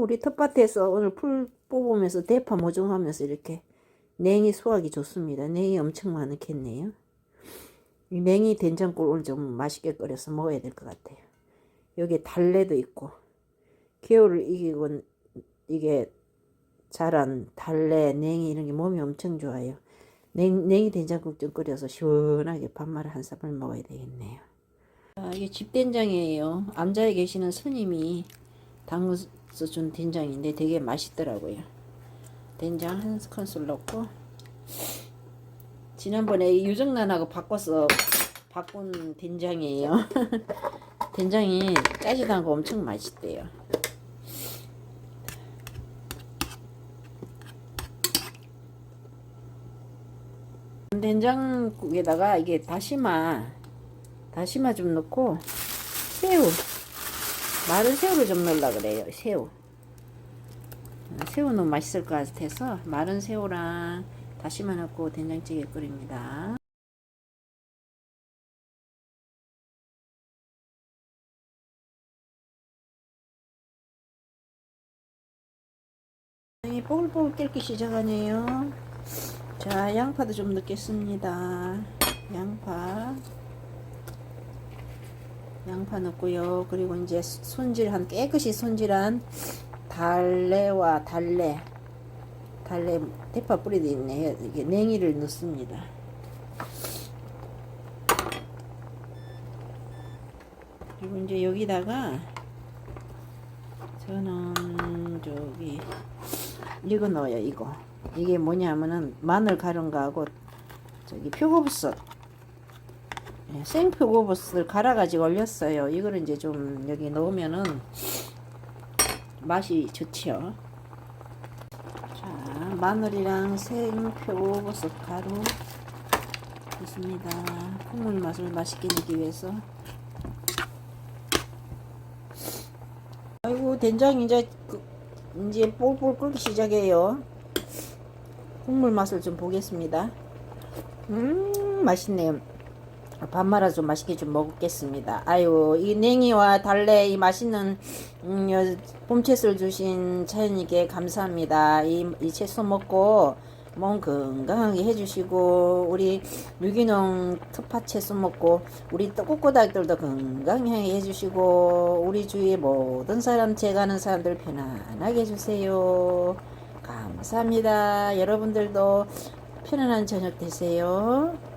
우리 텃밭에서 오늘 풀 뽑으면서 대파 모종하면서 이렇게 냉이 수확이 좋습니다. 냉이 엄청 많겠네요. 이 냉이 된장국 오늘 좀 맛있게 끓여서 먹어야 될 것 같아요. 여기 달래도 있고 겨울을 이기고 이게 자란 달래, 냉이 이런 게 몸이 엄청 좋아요. 냉, 냉이 된장국 좀 끓여서 시원하게 밥말을 한 삽을 먹어야 되겠네요. 아, 이게 집된장이에요. 암자에 계시는 스님이 담궈 서준 된장인데 되게 맛있더라고요. 된장 한 큰술 넣고 지난번에 유정란하고 바꿔서 바꾼 된장이에요. 된장이 짜지도 않고 엄청 맛있대요. 된장국에다가 이게 다시마 다시마 좀 넣고 새우 마른 새우를 좀 넣으려 그래요 새우. 아, 새우 너무 맛있을 것 같아서 마른 새우랑 다시마 넣고 된장찌개 끓입니다. 이 뽀글뽀글 끓기 시작하네요. 자 양파도 좀 넣겠습니다. 양파 양파 넣고요. 그리고 이제 손질한 깨끗이 손질한 달래와 달래 달래 대파 뿌리도 있네요. 이게 냉이를 넣습니다. 그리고 이제 여기다가 저는 저기 이거 넣어요 이거. 이게 뭐냐면은 마늘 갈은 거하고 저기 표고버섯 예, 생표고버섯을 갈아가지고 올렸어요. 이거를 이제 좀 여기 넣으면은 맛이 좋지요 자 마늘이랑 생표고버섯 가루 넣습니다. 콩물 맛을 맛있게 내기 위해서. 아이고 된장 이제 그, 이제 뽀글뽀글 끓기 시작해요. 국물 맛을 좀 보겠습니다. 음, 맛있네요. 밥 말아 좀 맛있게 좀 먹겠습니다. 아유, 이 냉이와 달래 이 맛있는 음, 여, 봄채소를 주신 차연님께 감사합니다. 이, 이 채소 먹고 몸 건강하게 해주시고 우리 유기농 특파 채소 먹고 우리 꼬꼬닥들도 건강하게 해주시고 우리 주위의 모든 사람 제가는 사람들 편안하게 해주세요. 감사합니다. 여러분들도 편안한 저녁 되세요.